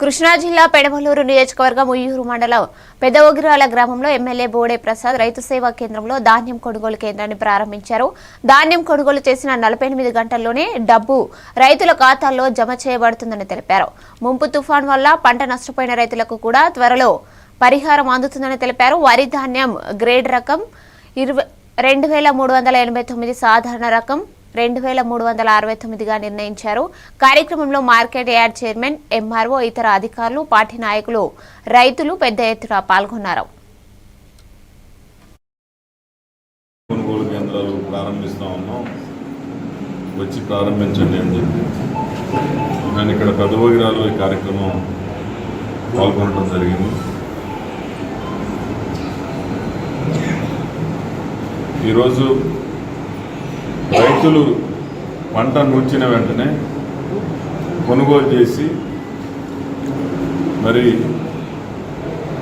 కృష్ణా జిల్లా పెడమలూరు నియోజకవర్గం ఉయ్యూరు మండలం పెదవగిరాల గ్రామంలో ఎమ్మెల్యే బోడే ప్రసాద్ రైతు సేవా కేంద్రంలో ధాన్యం కొనుగోలు కేంద్రాన్ని ప్రారంభించారు. ధాన్యం కొనుగోలు చేసిన నలభై ఎనిమిది గంటల్లోనే డబ్బు రైతుల ఖాతాల్లో జమ చేయబడుతుందని తెలిపారు. ముంపు తుఫాన్ వల్ల పంట నష్టపోయిన రైతులకు కూడా త్వరలో పరిహారం అందుతుందని తెలిపారు. వరి ధాన్యం గ్రేడ్ రకం ఇరవై రెండు వేల మూడు వందల ఎనభై తొమ్మిది సాధారణ రకం రెండు వేల మూడు వందల అరవై తొమ్మిదిగా నిర్ణయించారు. కార్యక్రమంలో మార్కెట్ యార్డ్ చైర్మన్ ఎంఆర్ఓ ఇతర అధికారులు పార్టీ నాయకులు రైతులు పెద్ద ఎత్తున పాల్గొన్నారు. కొనుగోలు కేంద్రాలు ప్రారంభిస్తా ఉన్నాం. వచ్చి ప్రారంభించండి అని చెప్పి. నేను ఇక్కడ పెదవగిరాలు ఈ కార్యక్రమం పాల్గొనడం జరిగింది. ఈరోజు రైతులు పంట నూర్చిన వెంటనే కొనుగోలు చేసి మరి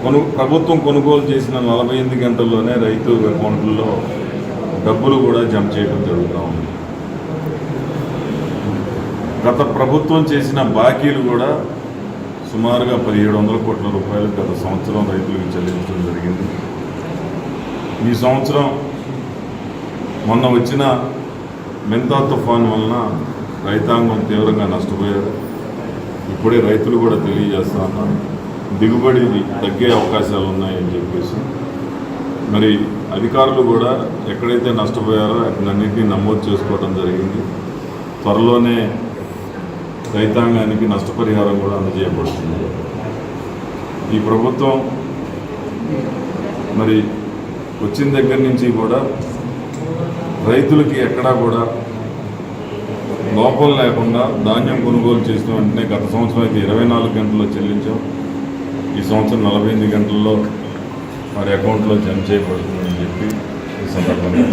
కొను ప్రభుత్వం కొనుగోలు చేసిన నలభై ఎనిమిది గంటల్లోనే రైతు అకౌంట్లలో డబ్బులు కూడా జమ చేయడం జరుగుతూ ఉంది. గత ప్రభుత్వం చేసిన బాకీలు కూడా సుమారుగా పదిహేడు వందల కోట్ల రూపాయలు గత సంవత్సరం రైతులకు చెల్లించడం జరిగింది. ఈ సంవత్సరం మొన్న వచ్చిన మెంతా తుఫాన్ వలన రైతాంగం తీవ్రంగా నష్టపోయారు. ఇప్పుడే రైతులు కూడా తెలియజేస్తా ఉన్నారు. దిగుబడి తగ్గే అవకాశాలు ఉన్నాయని చెప్పేసి. మరి అధికారులు కూడా ఎక్కడైతే నష్టపోయారో అన్నింటినీ నమోదు చేసుకోవడం జరిగింది. త్వరలోనే రైతాంగానికి నష్టపరిహారం కూడా అందజేయబడుతుంది. ఈ ప్రభుత్వం మరి వచ్చిన దగ్గర నుంచి కూడా రైతులకి ఎక్కడా కూడా లోపం లేకుండా ధాన్యం కొనుగోలు చేసిన వెంటనే గత సంవత్సరం అయితే ఇరవై నాలుగు గంటల్లో చెల్లించాం. ఈ సంవత్సరం నలభై ఎనిమిది గంటల్లో మరి అకౌంట్లో జమ చేయబడుతుందని చెప్పి ఈ సందర్భంగా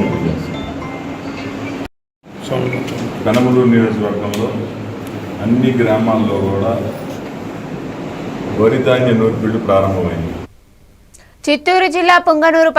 కనమలూరు నియోజకవర్గంలో అన్ని గ్రామాల్లో కూడా వరి ధాన్య నూర్పిళ్ళు ప్రారంభమైంది. చిత్తూరు జిల్లా పుంగనూరు